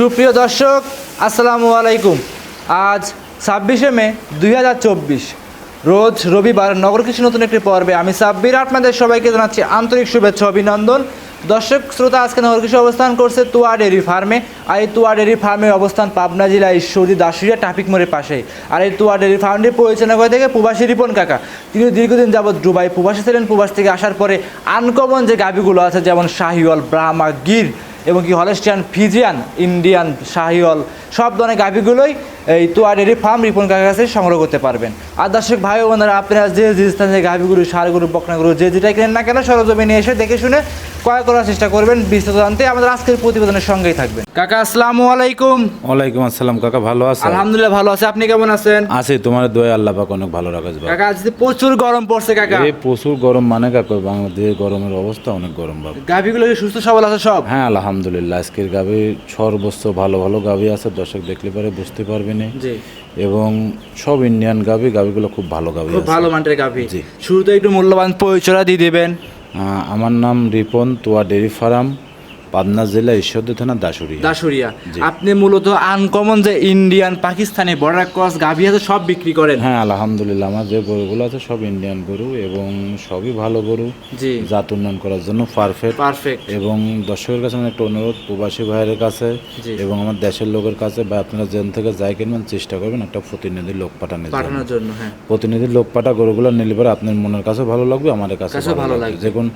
সুপ্রিয় দর্শক, আসসালামু আলাইকুম। আজ ছাব্বিশে মে, দুই হাজার চব্বিশ। রোজ রবিবার নগর কৃষি নতুন একটি পর্বে আমি সাব্বির আপনাদের সবাইকে জানাচ্ছি আন্তরিক শুভেচ্ছা, অভিনন্দন। দর্শক, শ্রোতা, আজকে নগর কৃষি অবস্থান করছে তুয়া ডেয়ারি ফার্মে। আর এই তুয়া ডেয়ারি ফার্মের অবস্থান পাবনা জেলা ঈশ্বরদী দাসুরিয়া ট্রাফিক মোড়ের পাশেই আর এই তুয়া ডেয়ারি ফার্মটি পরিচালনা করে থেকে প্রবাসী রিপন কাকা। তিনি দীর্ঘদিন যাবৎ দুবাই প্রবাসী ছিলেন। প্রবাস থেকে আসার পরে আনকমন যে গাভিগুলো আছে, যেমন শাহিওয়াল, ব্রাহ্মা, গির এবং কি হলেস্টিয়ান ফিজিয়ান ইন্ডিয়ান শাহিওয়াল সব ধরনের গাভীগুলোই এই তোয়া ডেরি ফার্ম রিপন কাকার কাছে সংগ্রহ করতে পারবেন। আর দর্শক ভাই বোনেরা আপনারা যে যে স্থানে গাভিগুলো সারগুলো বকনাগুলো যে যেটা কেনেন না কেন সরজমিনে এসে দেখে শুনে ক্রয় করার চেষ্টা করবেন। বিস্তারিত জানতে আমাদের আজকের প্রতিবেদনের সঙ্গেই থাকবেন। কাকা আসসালামু আলাইকুম। ওয়ালাইকুম আসসালাম কাকা ভালো আছো আলহামদুলিল্লাহ ভালো আছে। আপনি কেমন আছেন? আছি তোমার দোয়া আল্লাহ পাক অনেক ভালো রাখে কাকা আজকে প্রচুর গরম পড়ছে কাকা। এই প্রচুর গরম মানে কাকা বাংলাদেশের গরমের অবস্থা অনেক গরম বাবু গাভীগুলো সুস্থ সবল আছে সব? হ্যাঁ আলহামদুলিল্লাহ আজকের গাভি সর্বোচ্চ ভালো ভালো গাভি আছে দর্শক দেখলে পরে বুঝতে পারবে না। জি। এবং সব ইন্ডিয়ান গাভি গাভিগুলো খুব ভালো গাভি খুব ভালো মানের গাভি। শুরুতে একটু মূল্যবান পরিচয় দিয়ে দিবেন। আমার নাম রিপন তোয়া ডেরি ফার্ম। পাবনা জেলা ঈশ্বরদী থানা দাসুরি দাসুরিয়া আপনি মূলত আনকমন যে ইন্ডিয়ান পাকিস্তানি বর্ডার ক্রস গাভি আছে সব বিক্রি করেন? হ্যাঁ আলহামদুলিল্লাহ আমার যে গরুগুলো আছে সব ইন্ডিয়ান গরু এবং সবই ভালো গরু। জি। জাত উন্নয়ন করার জন্য পারফেক্ট পারফেক্ট এবং দর্শকের কাছে আমার একটা অনুরোধ প্রবাসী ভাইয়ের কাছে এবং আমার দেশের লোকের কাছে বা আপনারা যেন থেকে যাই কিনবেন চেষ্টা করবেন একটা প্রতিনিধি লোক পাঠানোর পাঠানোর জন্য হ্যাঁ। প্রতিনিধি লোক পাঠা গরুগুলো নিলে পরে আপনার মনের কাছে ভালো লাগবে আমার কাছে ভালো লাগবে। যখন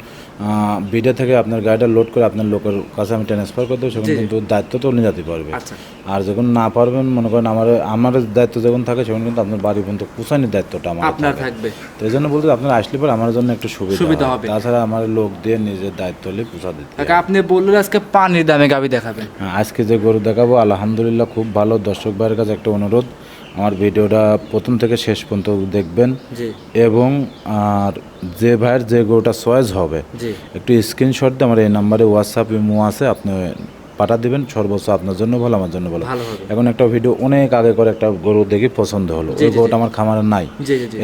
বিডে থেকে আপনার গাড়িটা লোড করে আপনার লোকের কাছে আমি ট্রান্সফার করে দেবো সেখানে কিন্তু দায়িত্ব তো নিয়ে যেতে পারবে। আচ্ছা। আর যখন না পারবেন মনে করেন আমার আমার দায়িত্ব যখন থাকে সেখানে কিন্তু আপনার বাড়ি পর্যন্ত পৌঁছানোর দায়িত্বটা আমার আপনার থাকবে। তো এই জন্য বলতে আপনারা আসলে পরে আমার জন্য একটু সুবিধা হবে। তাছাড়া আমার লোক দিয়ে নিজের দায়িত্ব হলে পৌঁছা দিতে আপনি বললেন আজকে পানির দামে গাভি দেখাবেন। হ্যাঁ, আজকে যে গরু দেখাবো আলহামদুলিল্লাহ খুব ভালো। দর্শক ভাইয়ের কাছে একটা অনুরোধ আমার ভিডিওটা প্রথম থেকে শেষ পর্যন্ত দেখবেন। এবং আর যে ভাইয়ের যে গরুটা চয়েস হবে একটু স্ক্রিনশট দিয়ে আমার এই নাম্বারে হোয়াটসঅ্যাপ ইমো আছে আপনি পাঠা দিবেন সর্বোচ্চ আপনার জন্য ভালো আমার জন্য ভালো। এখন একটা ভিডিও অনেক আগে করে একটা গরু দেখি পছন্দ হলো ওই গরুটা আমার খামারে নাই।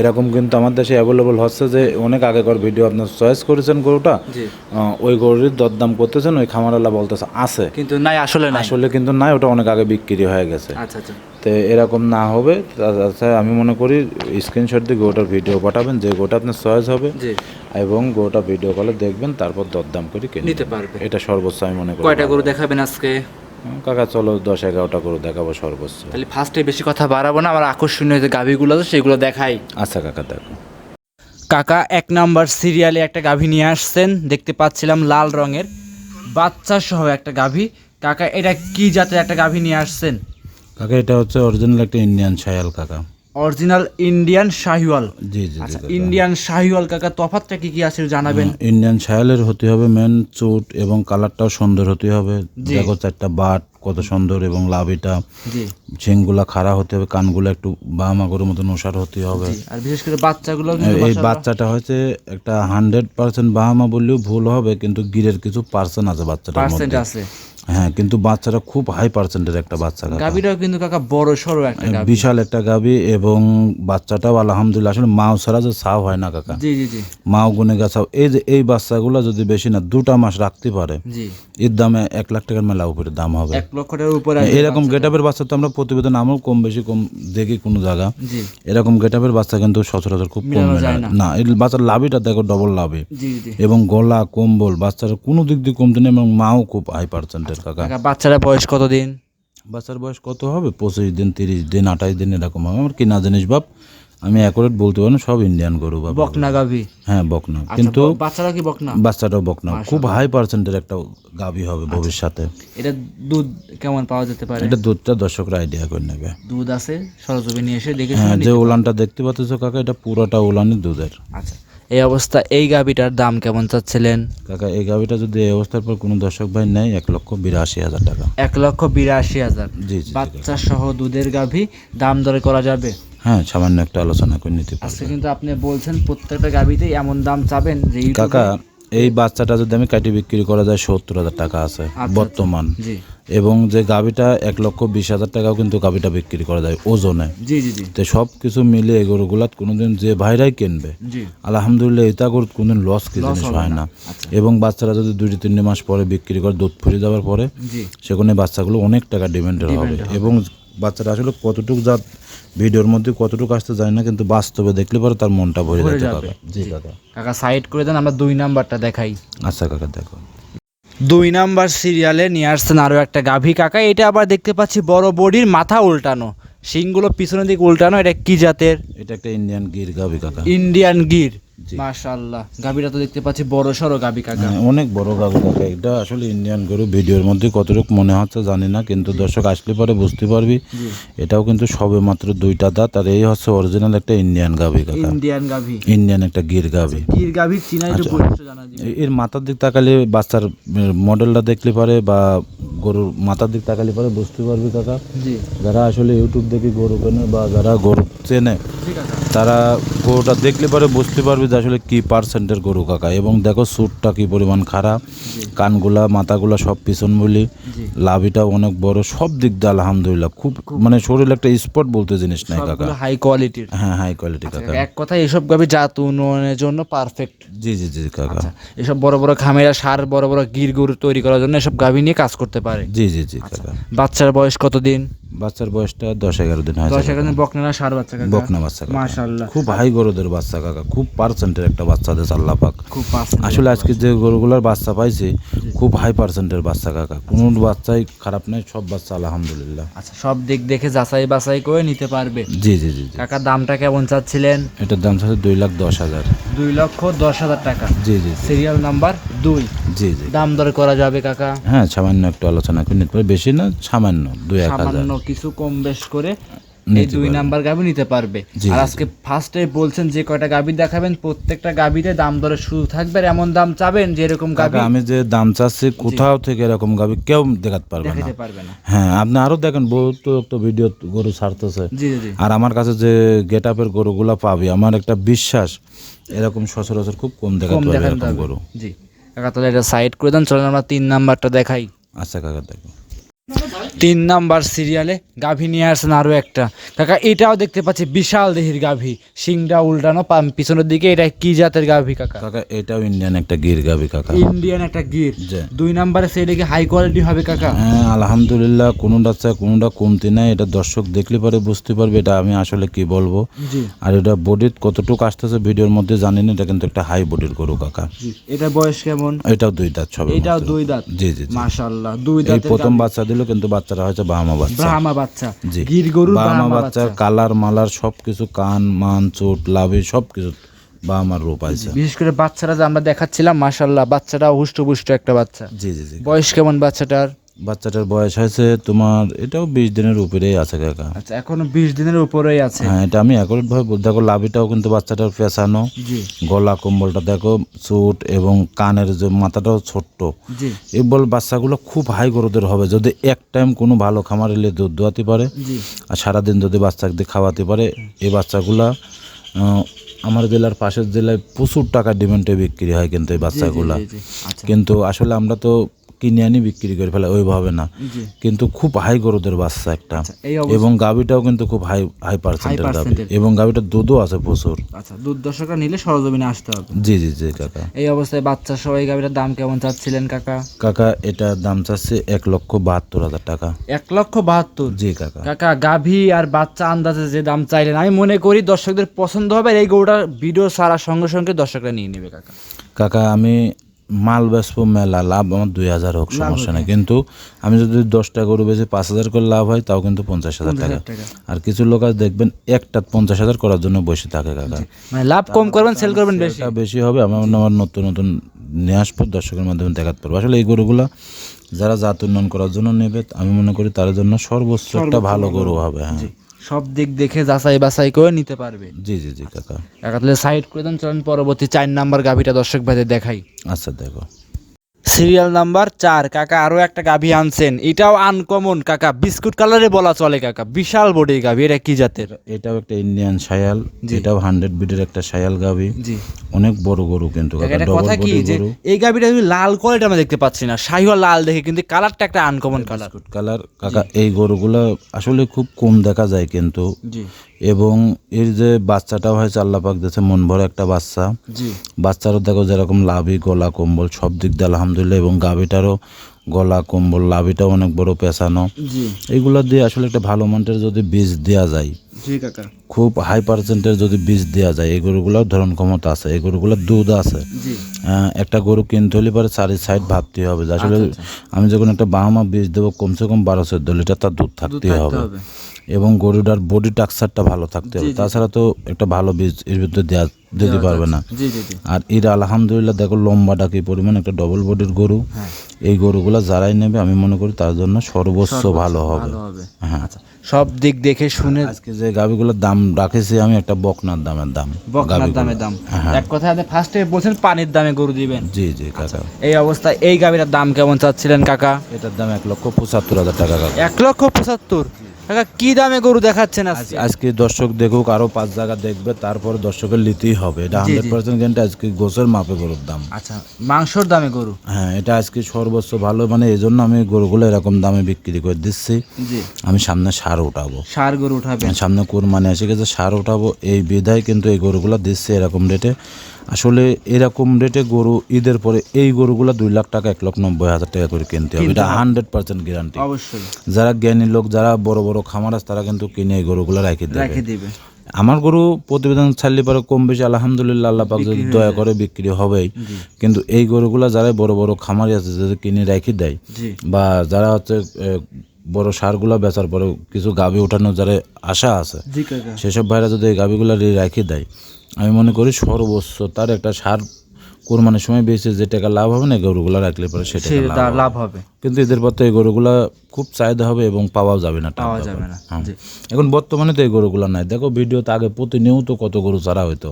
এরকম কিন্তু আমার দেশে অ্যাভেলেবল হচ্ছে যে অনেক আগেকার ভিডিও আপনার চয়েস করেছেন গরুটা ওই গরুর দরদাম করতেছেন ওই খামারওয়ালা বলতেছে আছে। কিন্তু নাই আসলে আসলে কিন্তু নাই ওটা অনেক আগে বিক্রি হয়ে গেছে। আচ্ছা আচ্ছা। তো এরকম না হবে তাছাড়া আমি মনে করি স্ক্রিনশট দিয়ে গোটার ভিডিও পাঠাবেন যে গোটা আপনার চয়েস হবে এবং গোটা ভিডিও কলে দেখবেন তারপর দরদাম করে কিনে নিতে পারবে। এটা সর্বোচ্চ আমি মনে করি কয়টা গরু দেখাবেন আজকে? কাকা চলো দশ এগারোটা করে দেখাবো সর্বোচ্চ। তাহলে ফার্স্টে বেশি কথা বাড়াবো না আমার আকর্ষণীয় যে গাভিগুলো আছে সেগুলো দেখাই। আচ্ছা কাকা দেখো। কাকা এক নাম্বার সিরিয়ালে একটা গাভী নিয়ে আসছেন দেখতে পাচ্ছিলাম লাল রঙের। বাচ্চা সহ একটা গাভী। কাকা এটা কি জাতের একটা গাভী নিয়ে আসছেন? কাকা এটা হচ্ছে অরিজিনাল একটা ইন্ডিয়ান ছায়াল কাকা। Original Indian Sahiwal. জি জি জি আচ্ছা ইন্ডিয়ান শাহিওয়াল কাকা তফাতটা কি কি আছে জানাবেন? ইন্ডিয়ান ছায়ালের হতে হবে মেন চুট এবং কালারটাও সুন্দর হতে হবে। দেখো চারটা বাট কত সুন্দর এবং লাভিটা। জি। শিংগুলা খাড়া হতে হবে কানগুলো একটু বামা গরুর মতন ওষার হতে হবে। আর বিশেষ করে বাচ্চাগুলো এই- বাচ্চাটা হচ্ছে একটা হান্ড্রেড পার্সেন্ট বাহামা বললেও ভুল হবে কিন্তু গিরের কিছু পার্সেন্ট আছে বাচ্চাটার পার্সেন্ট মধ্যে। আছে। হ্যাঁ কিন্তু বাচ্চাটা খুব হাই পার্সেন্টের একটা বাচ্চা গাভীটাও কিন্তু কাকা বড় সড়ো একটা গাভী। বিশাল একটা গাবি এবং বাচ্চাটাও আলহামদুলিল্লাহ আসলে মাও ছাড়া যে সাও হয় না কাকা। জি জি জি। মাও গুনে গাছাও এই যে এই বাচ্চাগুলো যদি বেশি না দুটা মাস রাখতে পারে জি। এর দামে এক লাখ টাকার মেলা উপরে দাম হবে। এক লক্ষ টাকার উপরে এরকম গেটাপের বাচ্চা তো আমরা প্রতিবেদন আমও কম বেশি কম দেখি কোনো জায়গা। জি। এরকম গেটাপের বাচ্চা কিন্তু সচরাচর খুব কম না। এই বাচ্চার লাভিটা দেখো ডবল লাভে। জি জি। এবং গলা কম্বল বাচ্চার কোনো দিক দিয়ে কমতে নেই এবং মাও খুব হাই পার্সেন্টের কাকা বাচ্চারা বয়স কতদিন? বাচ্চার বয়স কত হবে? পঁচিশ দিন তিরিশ দিন আঠাশ দিন এরকম হবে। আমার কিনা জিনিস বাপ আমি অ্যাকুরেট বলতে পারি সব ইন্ডিয়ান গরু বাপ। বকনা গাভী? হ্যাঁ বকনা। আচ্ছা, কিন্তু ব- বাচ্চারা কি বকনা? বাচ্চাটাও বকনা। খুব হাই পার্সেন্টের একটা গাভী হবে ভবিষ্যতে। এটা দুধ কেমন পাওয়া যেতে পারে? এটা দুধটা দর্শকরা আইডিয়া করে নেবে। দুধ আছে সরজমি নিয়ে এসে দেখে হ্যাঁ যে ওলানটা দেখতে পাচ্ছ কাকা এটা পুরোটা উলানই দুধের। আচ্ছা। এই অবস্থা এই গাভীটার দাম কেমন চাচ্ছিলেন? কাকা এই গাভীটা যদি এই অবস্থার পর কোনো দর্শক ভাই নেয় এক লক্ষ বিরাশি হাজার টাকা। এক লক্ষ বিরাশি হাজার। জি। বাচ্চা সহ দুধের গাভী দাম দরে করা যাবে? হ্যাঁ সামান্য একটা আলোচনা করে নিতে আজকে কিন্তু আপনি বলছেন প্রত্যেকটা গাভীতে এমন দাম চাবেন যে কাকা এই বাচ্চাটা যদি আমি কাটি বিক্রি করা যায় সত্তর হাজার টাকা আছে আচ্ছা, বর্তমান। জি। এবং যে গাভিটা এক লক্ষ বিশ হাজার টাকাও কিন্তু গাভিটা বিক্রি করা যায় ওজনে। জি জি জি। তো সব কিছু মিলে এই গরুগুলাত কোনোদিন যে ভাইরাই কিনবে আলহামদুলিল্লাহ এটা গরু কোনোদিন লস কি জিনিস হয় না। এবং বাচ্চারা যদি দুই তিনটে মাস পরে বিক্রি করে দুধ ফুরে যাওয়ার পরে সেখানে বাচ্চাগুলো অনেক টাকা ডিমান্ডের হবে। এবং বাচ্চারা আসলে কতটুকু যা ভিডিওর মধ্যে কতটুকু আসতে যায় না কিন্তু বাস্তবে দেখলে পরে তার মনটা ভরে যাবে। কাকা। জি কাকা। কাকা সাইড করে দেন আমরা দুই নাম্বারটা দেখাই। আচ্ছা কাকা দেখো। দুই নাম্বার সিরিয়ালে নিয়ে আসছেন আরও একটা গাভী কাকা। এটা আবার দেখতে পাচ্ছি বড় বডির মাথা উল্টানো। শিংগুলো পিছনের দিকে উল্টানো এটা কি জাতের? এটা একটা ইন্ডিয়ান গির গাভী কাকা। ইন্ডিয়ান গির। মাশাআল্লাহ। গাভীটা তো দেখতে পাচ্ছি বড় সড়ো গাভী কাকা। হ্যাঁ, অনেক বড় গাভি কাকা। এটা আসলে ইন্ডিয়ান গরু। ভিডিওর মধ্যে কতটুকু মনে হচ্ছে জানি না কিন্তু দর্শক আসলে পরে বুঝতে পারবি। এটাও কিন্তু সবে মাত্র দুইটা দাঁত আর এই হচ্ছে অরিজিনাল একটা ইন্ডিয়ান গাভি কাকা। ইন্ডিয়ান গাভী। ইন্ডিয়ান একটা গির গাভি। গির গাভীর চিনা একটু জানা এর মাথার দিক তাকালে বাচ্চার মডেলটা দেখলে পারে বা গরুর মাথার দিক তাকালে পারে বুঝতে পারবি কাকা। যারা আসলে ইউটিউব দেখে গরু কেনে বা যারা গরু চেনে তারা গরুটা দেখলে পরে বুঝতে পারবে যে আসলে কি পার্সেন্টের গরু কাকা? এবং দেখো সুটটা কি পরিমাণ খারাপ? কানগুলা মাথাগুলা সব পিছন বলি লাভিটা অনেক বড়। সব দিক দিয়ে আলহামদুলিল্লাহ। খুব মানে শরীরে একটা স্পট বলতে জিনিস নাই কাকা। হাই কোয়ালিটির হ্যাঁ হাই কোয়ালিটি কাকা। এক কথায় এসব গাভী জাত উন্নয়নের জন্য পারফেক্ট জি জি জি কাকা। এসব বড় বড় খামেরা সার বড় বড় গির গরু তৈরি করার জন্য এসব গাভী নিয়ে কাজ করতে পারে। জি জি জি কাকা। বাচ্চার বয়স কতদিন? বাচ্চার বয়সটা দশ এগারো দিন হয় দশ এগারো দিন বকনা সার বাচ্চা কাকা? বকনা বাচ্চা কাকা। মাশাআল্লাহ। খুব হাই গরুদের বাচ্চা কাকা খুব পার্সেন্টের একটা বাচ্চা দেশ আল্লাহ পাক। খুব আসলে আজকে যে গরুগুলোর বাচ্চা পাইছি খুব হাই পার্সেন্টের বাচ্চা কাকা। কোনো বাচ্চাই খারাপ নাই সব বাচ্চা আলহামদুলিল্লাহ। আচ্ছা সব দিক দেখে যাচাই বাছাই করে নিতে পারবে। জি জি জি কাকা দামটা কেমন চাচ্ছিলেন? এটার দাম হচ্ছে দুই লাখ দশ হাজার। দুই লক্ষ দশ হাজার টাকা। জি জি সিরিয়াল নাম্বার দুই। জি জি। দাম দর করা যাবে কাকা? হ্যাঁ সামান্য একটু আলোচনা করে নিতে পারে। বেশি না সামান্য দুই এক হাজার। কিছু কম বেশ করে এই দুই নাম্বার গাভি নিতে পারবে। আর আজকে ফার্স্টে বলছেন যে কয়টা গাভি দেখাবেন প্রত্যেকটা গাভিতে দাম দরে শুরু থাকবে আর এমন দাম চাবেন যে এরকম গাভি আমি যে দাম চাচ্ছি কোথাও থেকে এরকম গাবি কেউ দেখাতে পারবে না। দেখাতে পারবে না। হ্যাঁ আপনি আরও দেখেন বহুত তো ভিডিও গরু ছাড়তেছে। জি জি জি। আর আমার কাছে যে গেট আপের গরুগুলা পাবি আমার একটা বিশ্বাস এরকম সচরাচর খুব কম কম দেখাতে পারবে। এরকম গরু। জি। কাকা তাহলে এটা সাইড করে দেন চলেন আমরা তিন নাম্বারটা দেখাই। আচ্ছা কাকা দেখো। তিন নাম্বার সিরিয়ালে গাভী নিয়ে আসছেন আরও একটা। কাকা এটাও দেখতে পাচ্ছি বিশাল দেহির গাভী। শিংটা উল্টানো পাম পিছনের দিকে এটা কি জাতের গাভী কাকা? কাকা এটাও ইন্ডিয়ান একটা গির গাবি কাকা। ইন্ডিয়ান একটা গির। দুই নাম্বারে সেটা কি হাই কোয়ালিটি হবে কাকা। হ্যাঁ আলহামদুলিল্লাহ কোনোটা চাই কোনোটা কমতি নাই। এটা দর্শক দেখলে পরে বুঝতে পারবে এটা আমি আসলে কি বলব। আর এটা বডির কতটুকু আসতেছে ভিডিওর মধ্যে জানি না এটা কিন্তু একটা হাই বডির গরু কাকা। এটা বয়স কেমন? এটাও দুই দাঁত সবে এটাও দুই দাঁত? জি জি মাশাআল্লাহ দুই দাঁতের প্রথম বাচ্চা দিল কিন্তু বাচ্চারা হয়েছে বাহামা বাচ্চা। ব্রাহ্মা বাচ্চা। জি। গির গরু বাহামা বাচ্চার কালার মালার সবকিছু কান মান চোট লাভে সবকিছু বাহামার রূপ আছে। বিশেষ করে বাচ্চারা যে আমরা দেখাচ্ছিলাম মাশাল্লাহ বাচ্চাটা হুষ্ট একটা বাচ্চা। জি জি জি। বয়স কেমন বাচ্চাটার? বাচ্চাটার বয়স হয়েছে তোমার এটাও বিশ দিনের উপরেই আছে কাকা। আচ্ছা এখনও বিশ দিনের উপরেই আছে? হ্যাঁ এটা আমি অ্যাকুরেট ভাবে দেখো লাভিটাও কিন্তু বাচ্চাটার পেঁচানো জি। গলা কম্বলটা দেখো চুট এবং কানের যে মাথাটাও ছোট্ট। এই বল বাচ্চাগুলো খুব হাই গরুদের হবে। যদি এক টাইম কোনো ভালো খামার এলে দুধ দোয়াতে পারে আর সারাদিন যদি বাচ্চাকে খাওয়াতে পারে এই বাচ্চাগুলা আমার জেলার পাশের জেলায় প্রচুর টাকা ডিমান্ডে বিক্রি হয় কিন্তু এই বাচ্চাগুলা। আচ্ছা। কিন্তু আসলে আমরা তো কিনে আনি বিক্রি করে ফেলে ওইভাবে না। কিন্তু খুব হাই গরুদের বাচ্চা একটা। এবং গাভিটাও কিন্তু খুব হাই হাই পার্সেন্টের গাভি। এবং গাভিটার দুধও আছে প্রচুর। আচ্ছা দুধ দর্শকরা নিলে সরজমিনে আসতে হবে। জি জি জি কাকা। এই অবস্থায় বাচ্চা সবাই গাভিটার দাম কেমন চাচ্ছিলেন কাকা? কাকা এটা দাম চাচ্ছে এক লক্ষ বাহাত্তর হাজার টাকা। এক লক্ষ বাহাত্তর? জি কাকা। কাকা গাভী আর বাচ্চা আন্দাজে যে দাম চাইলেন আমি মনে করি দর্শকদের পছন্দ হবে এই গরুটা ভিডিও সারার সঙ্গে সঙ্গে দর্শকরা নিয়ে নেবে কাকা। কাকা আমি মাল বেচবো মেলা লাভ আমার দুই হাজার হোক সমস্যা নেই। কিন্তু আমি যদি দশটা গরু বেচে পাঁচ হাজার করে লাভ হয় তাও কিন্তু পঞ্চাশ হাজার টাকা। টাকা। আর কিছু লোক আজ দেখবেন একটা পঞ্চাশ হাজার করার জন্য বসে থাকে কাকা। মানে লাভ কম করবেন সেল করবেন বেশি। বেশি হবে আমার আমার নতুন নতুন নিয়ে আসব দর্শকের মাধ্যমে দেখাতে পারব। আসলে এই গরুগুলা যারা জাত উন্নয়ন করার জন্য নেবে আমি মনে করি তার জন্য সর্বোচ্চ একটা ভালো গরু হবে হ্যাঁ। সব দিক দেখে যাচাই বাছাই করে নিতে পারবে। জি জি জি কাকা। কাকা তাহলে সাইড করে দেন চলেন পরবর্তী চার নাম্বার গাভীটা দর্শক ভাইদের দেখাই। আচ্ছা দেখো। সিরিয়াল নাম্বার চার। কাকা আরও একটা গাভী আনছেন। এটাও আনকমন কাকা। বিস্কুট কালারে বলা চলে কাকা। বিশাল বডি গাভী। এটা কি জাতের? এটাও একটা ইন্ডিয়ান সায়াল। এটাও হান্ড্রেড বিটের একটা সায়াল গাবি জি। অনেক বড় গরু কিন্তু কথা কি যে এই গাভীটা আমি লাল কোয়ালিটি আমরা দেখতে পাচ্ছি না। শাহিওয়াল লাল দেখে কিন্তু কালারটা একটা আনকমন কালার বিস্কুট কালার কাকা এই গরুগুলো আসলে খুব কম দেখা যায় কিন্তু। এবং এর যে বাচ্চাটাও হয়েছে আল্লাপাক দিয়েছে মন ভরে একটা বাচ্চা। বাচ্চারও দেখো যেরকম লাভি গলা কম্বল সব দিক দিয়ে আলহামদুলিল্লাহ এবং গাভিটারও গলা কম্বল লাভিটাও অনেক বড় পেঁচানো। এইগুলা দিয়ে আসলে একটা ভালো মানের যদি বীজ দেওয়া যায় জি কাকা। খুব হাই পার্সেন্টের যদি বীজ দেওয়া যায় এই গরুগুলোর ধরন ক্ষমতা আছে এই গরুগুলোর দুধ আছে। জি। একটা গরু কিনতে হলে পরে চারি সাইড ভাবতে হবে আসলে আমি যখন একটা বাহামা বীজ দেবো কমসে কম বারো চোদ্দ লিটার তার দুধ থাকতে হবে। এবং গরুটার বডি টাক্সারটা ভালো থাকতে হবে। তাছাড়া তো একটা ভালো বীজ এর ভিতরে দেওয়া দিতে পারবে না। আর এর আলহামদুলিল্লাহ দেখো লম্বাটা কি পরিমাণ একটা ডবল বডির গরু। এই গরুগুলো যারাই নেবে আমি মনে করি তার জন্য সর্বোচ্চ ভালো হবে ভালো হবে। হ্যাঁ। সব দিক দেখে শুনে আজকে যে গাভিগুলোর দাম রাখেছি আমি একটা বকনার দামের দাম। বকনার দামের দাম। হ্যাঁ। এক কথায় আপনি ফার্স্টে বলছেন পানির দামে গরু দিবেন। জি জি কাকা। এই অবস্থা এই গাভীটার দাম কেমন চাচ্ছিলেন কাকা? এটার দাম এক লক্ষ পঁচাত্তর হাজার টাকা এক লক্ষ পঁচাত্তর? কাকা কি দামে গরু দেখাচ্ছেন আজকে? আজকে দর্শক দেখুক আরও পাঁচ জায়গা দেখবে তারপর দর্শকের লিতেই হবে। এটা হান্ড্রেড পার্সেন্ট কিন্তু আজকে গোছের মাপে গরুর দাম। আচ্ছা মাংসর দামে গরু? হ্যাঁ এটা আজকে সর্বোচ্চ ভালো মানে এই জন্য আমি গরুগুলো এরকম দামে বিক্রি করে দিচ্ছি। আমি সামনে সার উঠাবো। সার গরু উঠাবেন। সামনে কোরবানি এসে গেছে সার উঠাবো। এই বিধায় কিন্তু এই গরুগুলো দিচ্ছে এরকম রেটে আসলে এরকম রেটে গরু ঈদের পরে এই গরুগুলো দুই লাখ টাকা এক লক্ষ নব্বই হাজার টাকা করে কিনতে হবে। এটা হান্ড্রেড পার্সেন্ট গ্যারান্টি অবশ্যই। যারা জ্ঞানী লোক যারা বড় বড় খামার আছে তারা কিন্তু কিনে এই গরুগুলো রেখে দেবে। আমার গরু প্রতিবেদন ছাড়লে পরে কম বেশি আলহামদুলিল্লাহ আল্লাহ পাক যদি দয়া করে বিক্রি হবেই। কিন্তু এই গরুগুলো যারা বড় বড় খামারি আছে যদি কিনে রেখে দেয় বা যারা হচ্ছে বড় সারগুলো বেচার পরে কিছু গাভি ওঠানোর যারা আশা আছে সেসব ভাইরা যদি এই গাভিগুলো রেখে দেয় আমি মনে করি সর্বোচ্চ তার একটা সার কোরবানির সময় বেশি যে টাকা লাভ হবে না গরুগুলো রাখলে পরে সেটা লাভ হবে। কিন্তু এদের পর তো এই গরুগুলা খুব চাহিদা হবে এবং পাওয়াও যাবে না পাওয়া যাবে না। হ্যাঁ। এখন বর্তমানে তো এই গরুগুলো নাই। দেখো ভিডিওতে আগে প্রতিনিয়ত কত গরু ছাড়া হইতো।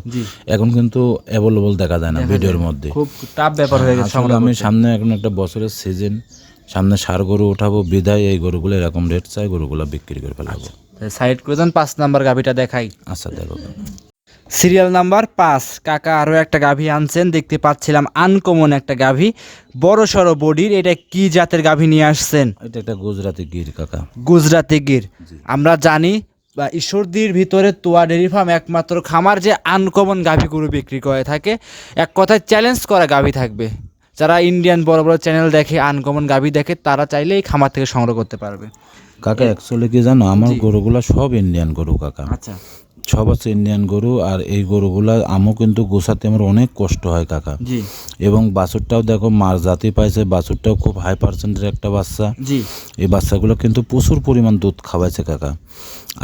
এখন কিন্তু অ্যাভেলেবল দেখা যায় না ভিডিওর মধ্যে। খুব টাফ ব্যাপার হয়ে গেছে আসলে আমি সামনে এখন একটা বছরের সিজন সামনে সার গরু উঠাবো বিদায় এই গরুগুলো এরকম রেট চাই গরুগুলো বিক্রি করে ফেলাবো। সাইড করে দেন পাঁচ নাম্বার গাভীটা দেখাই। আচ্ছা দেখো। সিরিয়াল নাম্বার পাঁচ। কাকা আরও একটা গাভী আনছেন দেখতে পাচ্ছিলাম আনকমন একটা গাভী। বড় সড়ো বডির এটা কি জাতের গাভী নিয়ে আসছেন? এটা একটা গুজরাতি গির কাকা। গুজরাতি গির। আমরা জানি বা ঈশ্বরদীর ভিতরে তোয়া ডেরি ফার্ম একমাত্র খামার যে আনকমন গাভী গরু বিক্রি করে থাকে। এক কথায় চ্যালেঞ্জ করা গাভী থাকবে। যারা ইন্ডিয়ান বড় বড় চ্যানেল দেখে আনকমন গাভী দেখে তারা চাইলে এই খামার থেকে সংগ্রহ করতে পারবে। কাকা অ্যাকচুয়ালি কি জানো আমার গরুগুলা সব ইন্ডিয়ান গরু কাকা। আচ্ছা। সব বছর ইন্ডিয়ান গরু আর এই গরুগুলা আমও কিন্তু গোসাতে আমার অনেক কষ্ট হয় কাকা। জি। এবং বাছুরটাও দেখো মার জাতি পাইছে বাছুরটাও খুব হাই পার্সেন্টের একটা বাচ্চা। জি। এই বাচ্চাগুলো কিন্তু প্রচুর পরিমাণ দুধ খাওয়াইছে কাকা।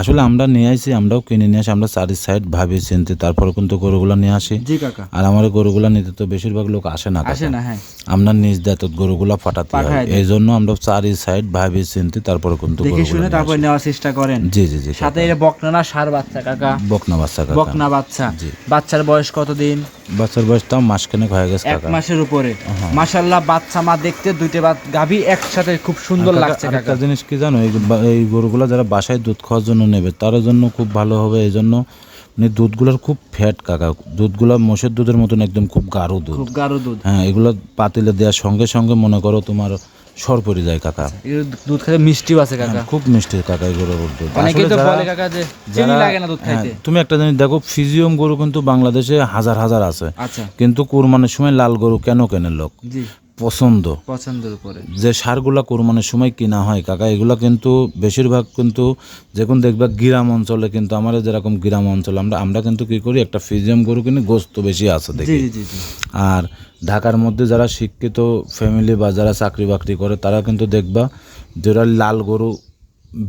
আসলে আমরা নিয়ে আসি আমরাও কিনে নিয়ে আসি আমরা চারি সাইড ভাবি চিনতে তারপরে কিন্তু গরুগুলো নিয়ে আসি। জি কাকা। আর আমার গরুগুলা নিতে তো বেশিরভাগ লোক আসে না আসে না হ্যাঁ। আমরা নিজ দায়িত্ব গরুগুলা ফাটাতে হয়। এই জন্য আমরা চারি সাইড ভাবি চিনতে তারপরে কিন্তু দেখে শুনে তারপর নেওয়ার চেষ্টা করেন। জি জি জি সাথে বকনা না সার বাচ্চা কাকা। বকনা বাচ্চা কাকা। বকনা বাচ্চা। জি। বাচ্চার বয়স কতদিন? বাচ্চার বয়সটাও মাসখানেক হয়ে গেছে এক মাসের উপরে। মাশাল্লাহ বাচ্চা মা দেখতে দুইটা গাভী একসাথে খুব সুন্দর লাগছে কাকা। জিনিস কি জানো এই গরুগুলো যারা বাসায় দুধ খাওয়ার জন্য নেবে তার জন্য খুব ভালো হবে এই জন্য মানে দুধগুলোর খুব ফ্যাট কাকা দুধগুলো মোষের দুধের মতন একদম খুব গাঢ় দুধ। খুব গাঢ় দুধ। হ্যাঁ এগুলো পাতিলে দেওয়ার সঙ্গে সঙ্গে মনে করো তোমার সর পড়ে যায় কাকা। দুধ খেতে মিষ্টিও আছে কাকা। খুব মিষ্টি কাকা গরুর দুধ। তো বলে কাকা যে চিনি লাগে না দুধ হ্যাঁ, খাইতে। তুমি একটা জিনিস দেখো ফিজিওম গরু কিন্তু বাংলাদেশে হাজার হাজার আছে। আচ্ছা। কিন্তু কুরবানির সময় লাল গরু কেন কেনে লোক? পছন্দ। পছন্দের উপরে। যে সারগুলা কোরবানির সময় কিনা হয় কাকা এগুলা কিন্তু বেশিরভাগ কিন্তু যখন দেখবা গ্রাম অঞ্চলে কিন্তু আমাদের যেরকম গ্রাম অঞ্চল আমরা আমরা কিন্তু কি করি একটা ফিজিয়াম গরু কিনে গোস্ত বেশি আছে দেখি। জি জি জি আর ঢাকার মধ্যে যারা শিক্ষিত ফ্যামিলি বা যারা চাকরি বাকরি করে তারা কিন্তু দেখবা যারা লাল গরু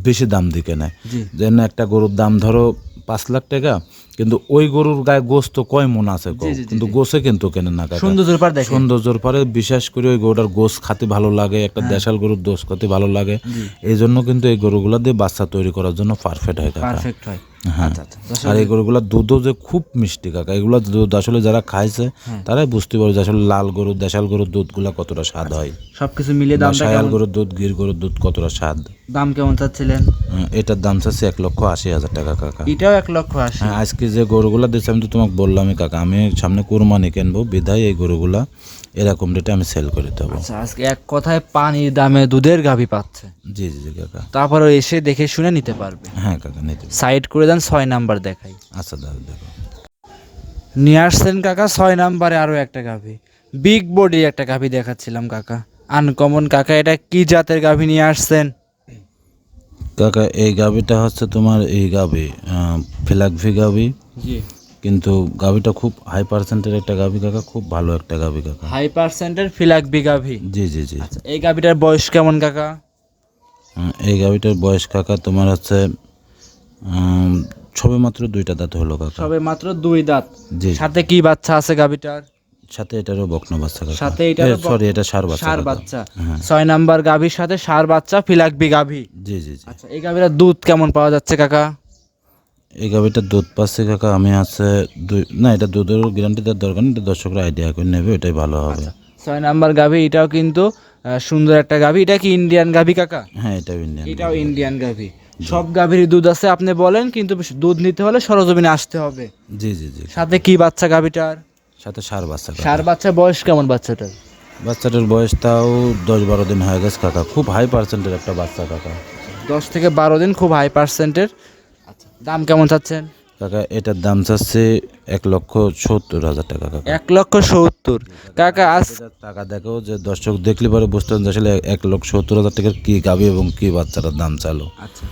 বেশি দাম দিকে নেয়। যেন একটা গরুর দাম ধরো পাঁচ লাখ টাকা কিন্তু ওই গরুর গায়ে গোস্ত কয় মন আছে কিন্তু গোসে কিন্তু কেনে না সৌন্দর্যের পার সৌন্দর্যের পারে পরে বিশেষ করে ওই গরুটার গোস খাতে ভালো লাগে একটা হ্যাঁ। দেশাল গরুর দোষ খাতে ভালো লাগে। এই জন্য কিন্তু এই গরুগুলা দিয়ে বাচ্চা তৈরি করার জন্য পারফেক্ট হয় পারফেক্ট হয়। হ্যাঁ। আচ্ছা আচ্ছা। আর এই গরুগুলোর দুধও যে খুব মিষ্টি কাকা এগুলো দুধ আসলে যারা খাইছে। তারাই বুঝতে পারবে যে আসলে লাল গরু দেশাল গরুর দুধগুলো কতটা স্বাদ হয়। সবকিছু মিলিয়ে সায়াল কেমন? গরুর দুধ গির গরুর দুধ কতটা স্বাদ? দাম কেমন চাচ্ছিলেন? এটার দাম চাচ্ছে এক লক্ষ আশি হাজার টাকা কাকা। এটাও এক লক্ষ আশি। হ্যাঁ আজকে যে গরুগুলা দিচ্ছে আমি তো তোমাকে বললামই কাকা আমি সামনে কুরবানি কিনবো বিধায় এই গরুগুলা এরকম রেটে আমি সেল করে দেবো। আচ্ছা আজকে এক কথায় পানির দামে দুধের গাভী পাচ্ছে। জি জি জি কাকা। তারপরে এসে দেখে শুনে নিতে পারবে। হ্যাঁ কাকা নিতে সাইড করে দেন ছয় নাম্বার দেখাই। আচ্ছা দাদা দেখো। নিয়ে আসছেন কাকা ছয় নাম্বারে আরও একটা গাভী। বিগ বডি একটা গাভী দেখাচ্ছিলাম কাকা। আনকমন কাকা এটা কি জাতের গাভী নিয়ে আসছেন? কাকা এই গাবিটা হচ্ছে তোমার এই গাবি ফিলাকভি গাবি জি। কিন্তু গাবিটা খুব হাই পার্সেন্টের একটা গাবি কাকা খুব ভালো একটা গাবি কাকা। হাই পার্সেন্টের ফিলাকবি গাভী? জি জি জি আচ্ছা এই গাভীটার বয়স কেমন কাকা? এই গাবিটার বয়স কাকা তোমার হচ্ছে সবে মাত্র দুইটা দাঁত হলো কাকা। সবে মাত্র দুই দাঁত। জি সাথে কি বাচ্চা আছে গাভীটার? সাথে এটারও বকনা বাচ্চা কাকা। সাথে এটারও সরি এটা সার বাচ্চা সার বাচ্চা। হ্যাঁ। ছয় নাম্বার গাভীর সাথে সার বাচ্চা ফিলাকবি গাভী। জি জি জি। আচ্ছা এই গাভীটার দুধ কেমন পাওয়া যাচ্ছে কাকা? এই গাবিটার দুধ পাচ্ছে কাকা আমি আছে দুই না এটা দুধের গ্যারান্টি দেওয়ার দরকার নেই এটা দর্শকরা আইডিয়া করে নেবে এটাই ভালো হবে। ছয় নাম্বার গাভী এটাও কিন্তু সুন্দর একটা গাভী এটা কি ইন্ডিয়ান গাভী কাকা? হ্যাঁ এটাও ইন্ডিয়ান এটাও ইন্ডিয়ান গাভী। সব গাভীরই দুধ আছে আপনি বলেন কিন্তু দুধ নিতে হলে সরজমিনে আসতে হবে। জি জি জি। সাথে কি বাচ্চা গাভীটার? সাথে সার বাচ্চা সার বাচ্চা বয়স কেমন বাচ্চাটার? বাচ্চাটার বয়স তাও দশ বারো দিন হয়ে গেছে কাকা খুব হাই পার্সেন্টের একটা বাচ্চা কাকা। দশ থেকে বারো দিন খুব হাই পার্সেন্টের আচ্ছা দাম কেমন চাচ্ছেন? কাকা এটার দাম চাচ্ছে এক লক্ষ সত্তর হাজার টাকা কাকা। এক লক্ষ সত্তর। কাকা আজ টাকা দেখো যে দর্শক দেখলে পরে বুঝতে আসলে এক লক্ষ সত্তর হাজার টাকার কী গাবি এবং কী বাচ্চাটার দাম চালো। আচ্ছা।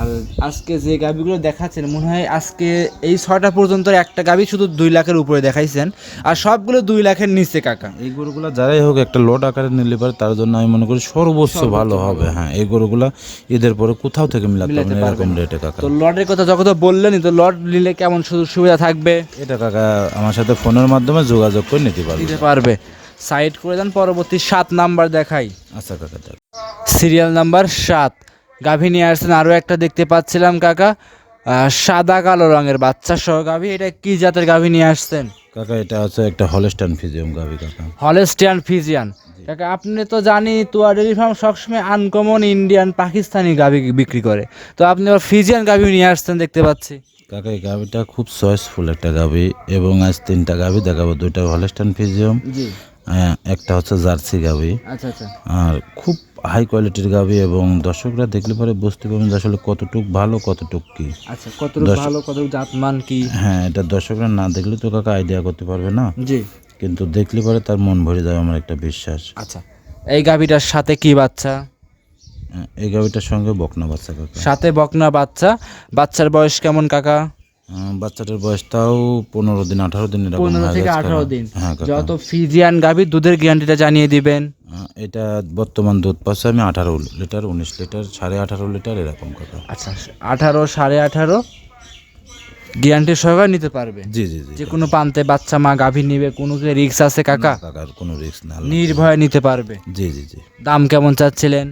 আর আজকে যে গাভিগুলো দেখাচ্ছেন মনে হয় আজকে এই ছয়টা পর্যন্ত একটা গাভি শুধু দুই লাখের উপরে দেখাইছেন। আর সবগুলো দুই লাখের নিচে কাকা। এই গরুগুলা যারাই হোক একটা লট আকারে নিলে পারে তার জন্য আমি মনে করি সর্বোচ্চ ভালো হবে। হ্যাঁ এই গরুগুলা ঈদের পরে কোথাও থেকে মিলাতে এরকম রেটে কাকা। তো লটের কথা যখন বললেনই তো লট নিলে কেমন সুযোগ সুবিধা থাকবে? এটা কাকা আমার সাথে ফোনের মাধ্যমে যোগাযোগ করে নিতে পারবে। দিতে পারবে। সাইড করে দেন পরবর্তী সাত নাম্বার দেখাই। আচ্ছা কাকা সিরিয়াল নাম্বার সাত। গাভী নিয়ে আসছেন আরও একটা দেখতে পাচ্ছিলাম কাকা। সাদা কালো রঙের বাচ্চা সহ গাভী এটা কি জাতের গাভী নিয়ে আসছেন? কাকা এটা হচ্ছে একটা হলস্টান ফিজিয়াম গাভী কাকা। Holstein Friesian. কাকা আপনি তো জানি তুয়া ডেরি ফার্ম সবসময় আনকমন ইন্ডিয়ান পাকিস্তানি গাভী বিক্রি করে। তো আপনি আবার ফিজিয়ান গাভী নিয়ে আসছেন দেখতে পাচ্ছি। কাকা এই গাভীটা খুব চয়েসফুল একটা গাভী এবং আজ তিনটা গাভী দেখাবো দুইটা হলস্টান ফিজিয়াম একটা হচ্ছে জার্সি গাভি আচ্ছা আচ্ছা। আর খুব হাই কোয়ালিটির গাভি এবং দর্শকরা দেখলে পরে বুঝতে পারবেন আসলে কতটুক ভালো কতটুক কি। আচ্ছা কতটুকু ভালো কতটুকু জাতমান কি? হ্যাঁ এটা দর্শকরা না দেখলে তো কাকা আইডিয়া করতে পারবে না। জি। কিন্তু দেখলে পরে তার মন ভরে যাবে আমার একটা বিশ্বাস। আচ্ছা এই গাভীটার সাথে কি বাচ্চা? হ্যাঁ, এই গাভিটার সঙ্গে বকনা বাচ্চা কাকা। সাথে বকনা বাচ্চা। বাচ্চার বয়স কেমন কাকা? বাচ্চাটার বয়স তাও পনেরো দিন আঠারো দিন পনেরো থেকে আঠারো দিন। হ্যাঁ যত ফিজিয়ান গাভী দুধের গ্যারান্টিটা জানিয়ে দিবেন। এটা বর্তমান দুধ পাচ্ছে আমি আঠারো লিটার উনিশ লিটার সাড়ে আঠারো লিটার এরকম কাকা আচ্ছা আঠারো সাড়ে আঠারো গ্যারান্টি সহকারে নিতে পারবে? জি জি জি। যে কোনো প্রান্তে বাচ্চা মা গাভী নিবে কোনো কি রিক্স আছে কাকা? কাকার কোনো রিস্ক না নির্ভয়ে নিতে পারবে? জি জি জি। দাম কেমন চাচ্ছিলেন?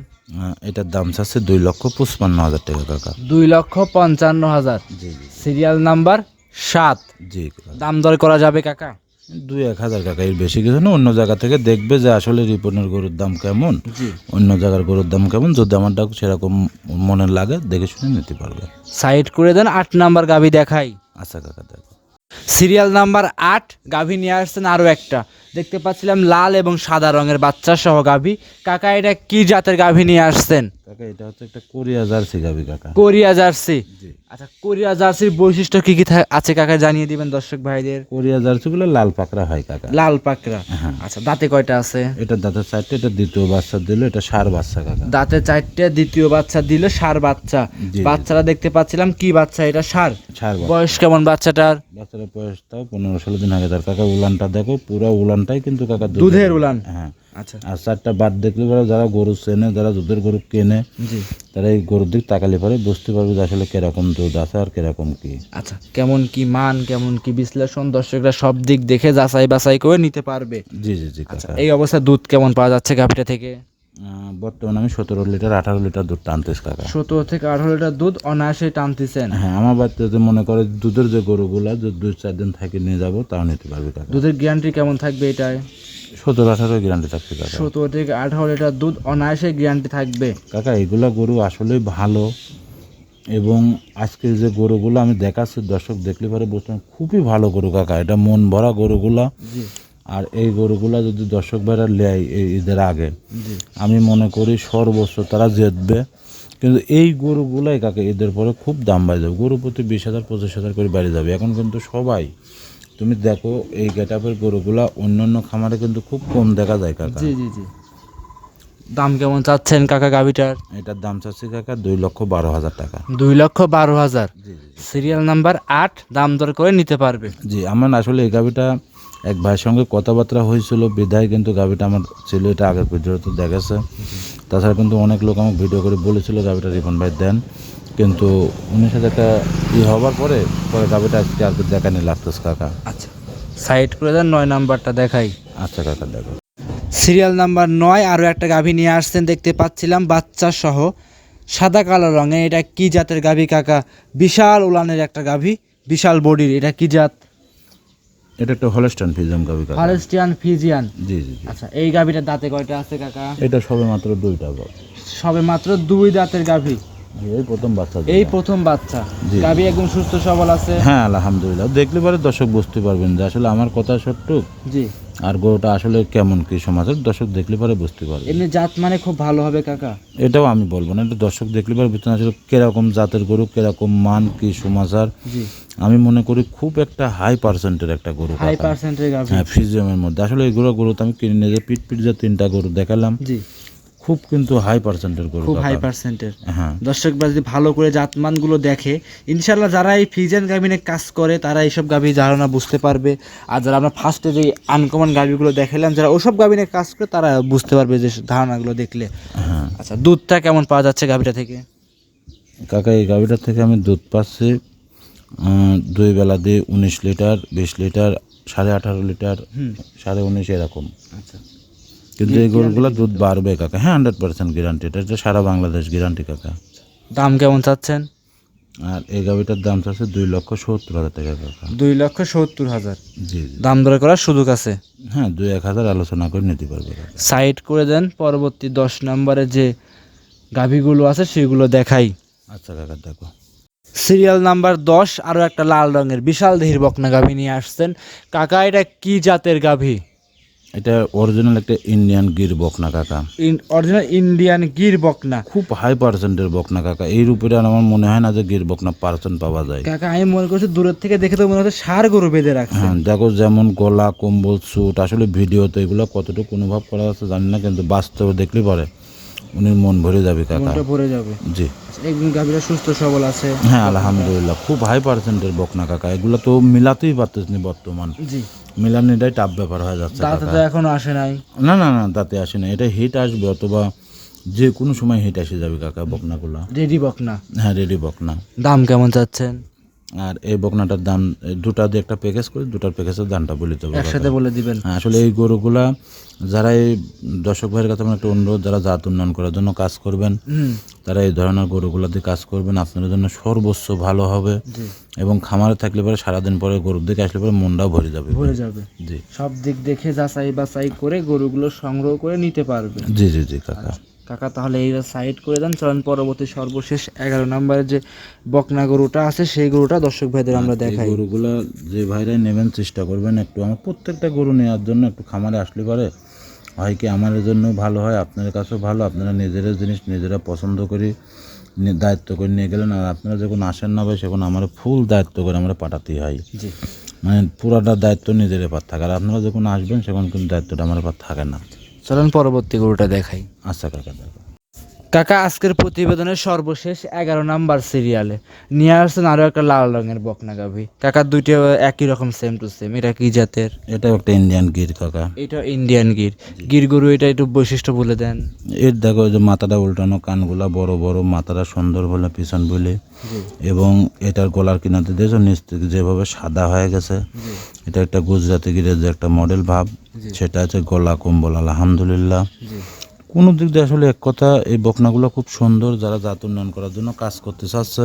এটার দাম চাচ্ছে দুই লক্ষ পঁচপান্ন হাজার টাকা কাকা। দুই লক্ষ পঞ্চান্ন হাজার। জি জি সিরিয়াল নাম্বার সাত। জি দাম দর করা যাবে কাকা? দুই এক হাজার টাকা এর বেশি কিছু না অন্য জায়গা থেকে দেখবে যে আসলে রিপনের গরুর দাম কেমন অন্য জায়গার গরুর দাম কেমন যদি আমারটা সেরকম মনে লাগে দেখে শুনে নিতে পারবে। সাইড করে দেন আট নাম্বার গাভী দেখাই। আচ্ছা কাকা দেখো। সিরিয়াল নাম্বার আট গাভী নিয়ে আসছেন আরও একটা। দেখতে পাচ্ছিলাম লাল এবং সাদা রঙের বাচ্চা সহ গাভী। কাকা এটা কি জাতের গাভী নিয়ে আসছেন? কাকা এটা হচ্ছে একটা কোরিয়া জার্সি গাবি কাকা। Korea jersey? আচ্ছা কোরিয়া জার্সির বৈশিষ্ট্য কি কি আছে কাকা জানিয়ে দিবেন দর্শক ভাইদের? কোরিয়া জার্সিগুলো লাল পাকড়া হয় কাকা। লাল পাকড়া। আচ্ছা দাঁতে কয়টা আছে? এটা দাঁতের সাইডটা এটা দ্বিতীয় বাচ্চা দিল এটা সার বাচ্চা কাকা। দাঁতে চারটে দ্বিতীয় বাচ্চা দিল সার বাচ্চা। বাচ্চারা দেখতে পাচ্ছিলাম কি বাচ্চা এটা সার? সার বয়স কেমন বাচ্চাটার? বাচ্চাটার বয়স বয়সটাও পনেরো ষোলো দিন আগে। তার কাকা উলানটা দেখো পুরো উলানটাই কিন্তু কাকা দুধের। উলান। হ্যাঁ। আর চারটা বাদ দেখলে পরে যারা গরু চেনে যারা দুধের গরু কেনে তারা এই গরুর দিক তাকালে পরে বুঝতে পারবে যে আসলে কীরকম দুধ আছে আর কীরকম কি। আচ্ছা কেমন কি মান কেমন কি বিশ্লেষণ দর্শকরা সব দিক দেখে যাচাই বাছাই করে নিতে পারবে। জি জি জি আচ্ছা এই অবস্থায় দুধ কেমন পাওয়া যাচ্ছে গাভীটা থেকে? বর্তমানে আমি সতেরো লিটার আঠারো লিটার দুধ টানতেছি কাকা। সতেরো থেকে আঠারো লিটার দুধ অনায়াসে টানতেছেন। হ্যাঁ আমার যদি মনে করে দুধের যে গরুগুলা যে দুই চার দিন থাকে নিয়ে যাব তাও নিতে পারবে কাকা। দুধের গ্যারান্টি কেমন থাকবে এটায়? সতেরো আঠারো গ্যারান্টি কাকা। সতেরো থেকে আঠারো লিটার দুধ অনায়াসে গ্যারান্টি থাকবে। কাকা এগুলা গরু আসলেই ভালো। এবং আজকে যে গরুগুলো আমি দেখাচ্ছি দর্শক দেখলে পরে বুঝতাম খুবই ভালো গরু কাকা। এটা মন ভরা গরুগুলা। আর এই গরুগুলা যদি দর্শক ভাইরা নেয় এই ঈদের আগে আমি মনে করি সর্বোচ্চ তারা জিতবে। কিন্তু এই গরুগুলাই কাকে ঈদের পরে খুব দাম বাড়ে যাবে। গরু প্রতি বিশ হাজার পঁচিশ হাজার করে বাড়ি যাবে। এখন কিন্তু সবাই তুমি দেখো এই গেটাপের গরুগুলা অন্য অন্য খামারে কিন্তু খুব কম দেখা যায় কাকা। জি জি জি। দাম কেমন চাচ্ছেন কাকা গাভিটার? এটার দাম চাচ্ছি কাকা দুই লক্ষ বারো হাজার টাকা। দুই লক্ষ বারো হাজার। সিরিয়াল নাম্বার আট দাম দর করে নিতে পারবে। জি আমার আসলে এই গাভিটা এক ভাইয়ের সঙ্গে কথাবার্তা হয়েছিল বিধায় কিন্তু গাভিটা আমার ছিল এটা আগের ভিডিওতে দেখেছে তাছাড়া কিন্তু অনেক লোক আমাকে ভিডিও করে বলেছিল গাভিটা রিপন ভাই দেন। কিন্তু উনিশ হাজার টাকা ই হওয়ার পরে পরে গাভিটা আজকে আর দেখানি লাগতেছে কাকা। আচ্ছা। সাইড করে দেন নয় নাম্বারটা দেখাই। আচ্ছা কাকা দেখো। সিরিয়াল নাম্বার নয় আরও একটা গাভী নিয়ে আসছেন দেখতে পাচ্ছিলাম বাচ্চা সহ সাদা কালো রঙের। এটা কি জাতের গাভী কাকা? বিশাল উলানের একটা গাভী বিশাল বডির। এটা কি জাত? এটা একটা হলস্টান ফিজাম গাভি কাকা। ফরেস্টিয়ান ফিজিয়ান জি জি আচ্ছা এই গাভীটার দাঁতে কয়টা আছে কাকা? এটা সবে মাত্র দুইটা সবে মাত্র দুই দাঁতের গাভী। এই প্রথম বাচ্চা এই প্রথম বাচ্চা। জি। একদম সুস্থ সবল আছে। হ্যাঁ আলহামদুলিল্লাহ। দেখলে পরে দর্শক বুঝতে পারবেন যে আসলে আমার কথা সত্য। জি। আর গরুটা আসলে কেমন কি সমাজের দর্শক দেখলে পরে বুঝতে পারবে এমনি জাত মানে খুব ভালো হবে কাকা। এটাও আমি বলব না এটা দর্শক দেখলে পরে বুঝতে আসলে কীরকম জাতের গরু কীরকম মান কি সমাচার আমি মনে করি খুব একটা হাই পার্সেন্টের একটা গরু হাই। পার্সেন্টের হ্যাঁ ফিজিয়ামের মধ্যে। আসলে এগুলো গরু তো আমি কিনে নিয়ে যে পিট পিট যে তিনটা গরু দেখালাম। জি। খুব কিন্তু হাই পার্সেন্টের গরু খুব হাই পার্সেন্টের হ্যাঁ। দর্শকরা যদি ভালো করে জাতমানগুলো দেখে ইনশাল্লাহ যারা এই ফ্রিজেন গাভিনে কাজ করে তারা এইসব গাভি ধারণা বুঝতে পারবে। আর যারা আমরা ফার্স্টে যে আনকমন গাভিগুলো দেখালাম যারা ওসব গাভিনে কাজ করে তারা বুঝতে পারবে যে ধারণাগুলো দেখলে। হ্যাঁ। আচ্ছা দুধটা কেমন পাওয়া যাচ্ছে গাভিটা থেকে? কাকা এই গাভিটার থেকে আমি দুধ পাচ্ছি দুই বেলা দিয়ে উনিশ লিটার বিশ লিটার সাড়ে আঠারো লিটার সাড়ে উনিশ এরকম। আচ্ছা। কিন্তু এই গরুগুলো দুধ বাড়বে কাকা। হ্যাঁ হান্ড্রেড পার্সেন্ট গ্যারান্টি এটা হচ্ছে সারা বাংলাদেশ গ্যারান্টি কাকা। দাম কেমন চাচ্ছেন? আর এই গাভিটার দাম চাচ্ছে দুই লক্ষ সত্তর হাজার টাকা কাকা। দুই লক্ষ সত্তর হাজার। জি দাম দরে করার সুযোগ আছে? হ্যাঁ দুই এক হাজার আলোচনা করে নিতে পারবে সাইড করে দেন পরবর্তী দশ নম্বরে যে গাভিগুলো আছে সেগুলো দেখাই। আচ্ছা কাকা দেখো। সিরিয়াল নাম্বার দশ আরও একটা লাল রঙের বিশাল দেহির বকনা গাভী নিয়ে আসছেন। কাকা এটা কি জাতের গাভী? এটা অরিজিনাল একটা ইন্ডিয়ান গির বকনা কাকা। অরিজিনাল ইন্ডিয়ান গির বকনা। খুব হাই পার্সেন্টের বকনা কাকা। এর উপরে আমার মনে হয় না যে গির বকনা পার্সেন্ট পাওয়া যায়। কাকা আমি মনে করছি দূরের থেকে দেখে তো মনে হচ্ছে সার গরু বেঁধে রাখছে। হ্যাঁ দেখো যেমন গলা কম্বল স্যুট আসলে ভিডিওতে এগুলো কতটুকু অনুভব করা যাচ্ছে জানি না কিন্তু বাস্তবে দেখলে পরে উনি মন ভরে যাবে কাকা। মনটা ভরে যাবে। জি। একদম গাভীরা সুস্থ সবল আছে। হ্যাঁ আলহামদুলিল্লাহ খুব হাই পার্সেন্টের বকনা কাকা। এগুলো তো মিলাতেই পারতেছ বর্তমান। জি। মিলানিটাই টাফ ব্যাপার হয়ে যাচ্ছে দাঁতে তো এখনও আসে নাই। না না না তাতে আসে না এটা হিট আসবে অথবা যে কোনো সময় হিট এসে যাবে কাকা বকনাগুলো। রেডি বকনা? হ্যাঁ রেডি বকনা। দাম কেমন চাচ্ছেন? আর এই বকনাটার দাম দুটা দিয়ে একটা প্যাকেজ করে দুটার প্যাকেজের দামটা বলে দেবো একসাথে বলে দিবেন। হ্যাঁ, আসলে এই গরুগুলা যারা এই দর্শক ভাইয়ের কাছে আমার একটা অনুরোধ যারা জাত উন্নয়ন করার জন্য কাজ করবেন তারা এই ধরনের গরুগুলা দিয়ে কাজ করবেন আপনাদের জন্য সর্বোচ্চ ভালো হবে এবং খামারে থাকলে পরে সারাদিন পরে গরুর দিকে আসলে পরে মনটাও ভরে যাবে। ভরে যাবে। জি। সব দিক দেখে যাচাই বাছাই করে গরুগুলো সংগ্রহ করে নিতে পারবে জি জি জি কাকা। কাকা তাহলে এই সাইড করে দেন। চলেন পরবর্তী সর্বশেষ এগারো নম্বরে যে বকনা গরুটা আছে সেই গরুটা দর্শক ভাইদের আমরা এই দেখাই। গরুগুলা যে ভাইরাই নেবেন চেষ্টা করবেন একটু। আমার প্রত্যেকটা গরু নেওয়ার জন্য একটু খামারে আসলে পরে হয় কি আমাদের জন্য ভালো হয় আপনাদের কাছেও ভালো আপনারা নিজেরা জিনিস নিজেরা পছন্দ করি দায়িত্ব করে নিয়ে গেলেন। আর আপনারা যখন আসেন না ভাই সেখন আমার ফুল দায়িত্ব করে আমরা পাঠাতেই হয়। মানে পুরাটা দায়িত্ব নিজের এবার থাকে। আর আপনারা যখন আসবেন সেখন কিন্তু দায়িত্বটা আমার এবার থাকে না। চলেন পরবর্তী গরুটা দেখাই। আচ্ছা কাকা দেখো কাকা আজকের প্রতিবেদনের সর্বশেষ এগারো নাম্বার সিরিয়ালে নিয়ে আসছেন আরও একটা লাল রঙের বকনা গাভী। কাকা দুইটা একই রকম সেম টু সেম এটা কি জাতের? এটা একটা ইন্ডিয়ান গির কাকা। এটা ইন্ডিয়ান গির। গির গরু এটা একটু বৈশিষ্ট্য বলে দেন। এর দেখো যে মাথাটা উল্টানো কানগুলা বড় বড় মাথাটা সুন্দর বলে পিছন বলে। এবং এটার গলার কিনাতে দেখছ নিচ যেভাবে সাদা হয়ে গেছে। এটা একটা গুজরাটি গিরের যে একটা মডেল ভাব। সেটা আছে গলা কম্বল আলহামদুলিল্লাহ। কোনো দিক দিয়ে আসলে এক কথা এই বকনাগুলো খুব সুন্দর যারা জাত উন্নয়ন করার জন্য কাজ করতে চাচ্ছে।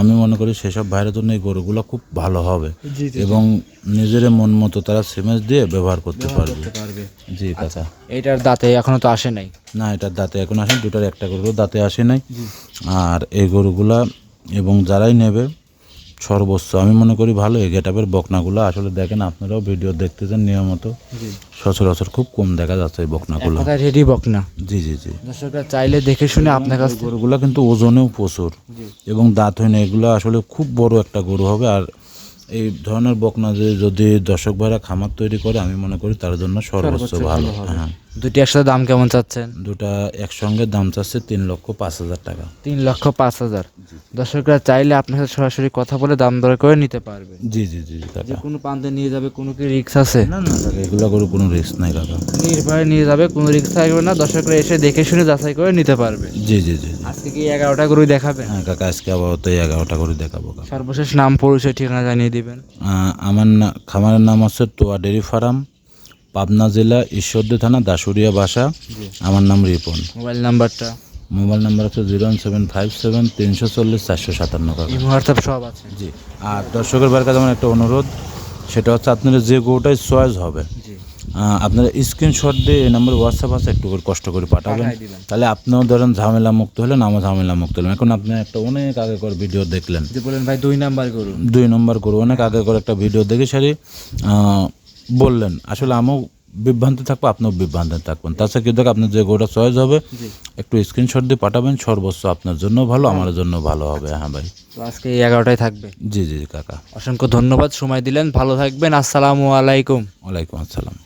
আমি মনে করি সেসব ভাইয়ের জন্য এই গরুগুলো খুব ভালো হবে এবং নিজের মন মতো তারা সিমেন্স দিয়ে ব্যবহার করতে পারবে। পারবে। জি কাকা এইটার দাঁতে এখনও তো আসে নাই? না এটার দাঁতে এখন আসেন দুটার একটা গরু দাঁতে আসে নাই। আর এই গরুগুলা এবং যারাই নেবে সর্বোচ্চ। আমি মনে করি ভালো এই গেটাপের বকনাগুলো। আসলে দেখেন আপনারাও ভিডিও দেখতেছেন নিয়মিত। সচরাচর খুব কম দেখা যাচ্ছে এই বকনাগুলো। রেডি বক না জি জি জি। দর্শকরা চাইলে দেখে শুনে আপনার কাছ গরুগুলো কিন্তু ওজনেও প্রচুর। এবং দাঁত হয় না এগুলো আসলে খুব বড় একটা গরু হবে। আর এই ধরনের বকনা যে যদি দর্শক ভাইরা খামার তৈরি করে আমি মনে করি তার জন্য সর্বোচ্চ ভালো। হ্যাঁ। দুটি একসাথে দাম কেমন চাচ্ছেন? দুটা একসঙ্গে দাম চাচ্ছে তিন লক্ষ পাঁচ হাজার টাকা। তিন লক্ষ পাঁচ হাজার। দর্শকরা চাইলে আপনার সাথে সরাসরি কথা বলে দাম দর করে নিতে পারবে। জি জি জি জি কাকা কোনো প্রান্তে নিয়ে যাবে কোনো কি রিক্স আছে? না না এগুলো করে কোনো রিস্ক নাই কাকা। নির্ভয়ে নিয়ে যাবে কোনো রিক্স থাকবে না। দর্শকরা এসে দেখে শুনে যাচাই করে নিতে পারবে। জি জি জি। আজকে কি এগারোটা গরুই দেখাবে হ্যাঁ কাকা আজকে আপাতত এগারোটা করে দেখাবো সর্বশেষ নাম পরিচয় ঠিকানা জানিয়ে দিবেন। আমার না খামারের নাম হচ্ছে তোয়া ডেরি ফার্ম। পাবনা জেলা ঈশ্বরদী থানা দাসুরিয়া বাসা। আমার নাম রিপন। মোবাইল নাম্বারটা? মোবাইল নাম্বার হচ্ছে zero one seven five seven তিনশো চল্লিশ চারশো সাতান্ন। হোয়াটসঅ্যাপ সব আছে। জি। আর দর্শকের বার কাছে আমার একটা অনুরোধ সেটা হচ্ছে আপনারা যে গোটাই চয়েস হবে আপনারা স্ক্রিনশট দিয়ে এই নাম্বার হোয়াটসঅ্যাপ আছে একটু করে কষ্ট করে পাঠাবেন। তাহলে আপনিও ধরেন ঝামেলা মুক্ত হলেন আমার ঝামেলা মুক্ত হলেন এখন আপনি একটা অনেক আগে করে ভিডিও দেখলেন। যে বলেন ভাই দুই নাম্বার করুন। দুই নম্বর করে অনেক আগে করে একটা ভিডিও দেখে সারি বললেন আসলে আমিও বিভ্রান্ত থাকব আপনিও বিভ্রান্ত থাকবেন। তাছাড়া কি দেখ আপনার যে গোটা চয়েস হবে একটু স্ক্রিনশট দিয়ে পাঠাবেন সর্বোচ্চ আপনার জন্য ভালো আমার জন্য ভালো হবে। হ্যাঁ ভাই। তো আজকে এই এগারোটায় থাকবে। জি জি কাকা। অসংখ্য ধন্যবাদ সময় দিলেন ভালো থাকবেন আসসালামু আলাইকুম। ওয়ালাইকুম আসসালাম।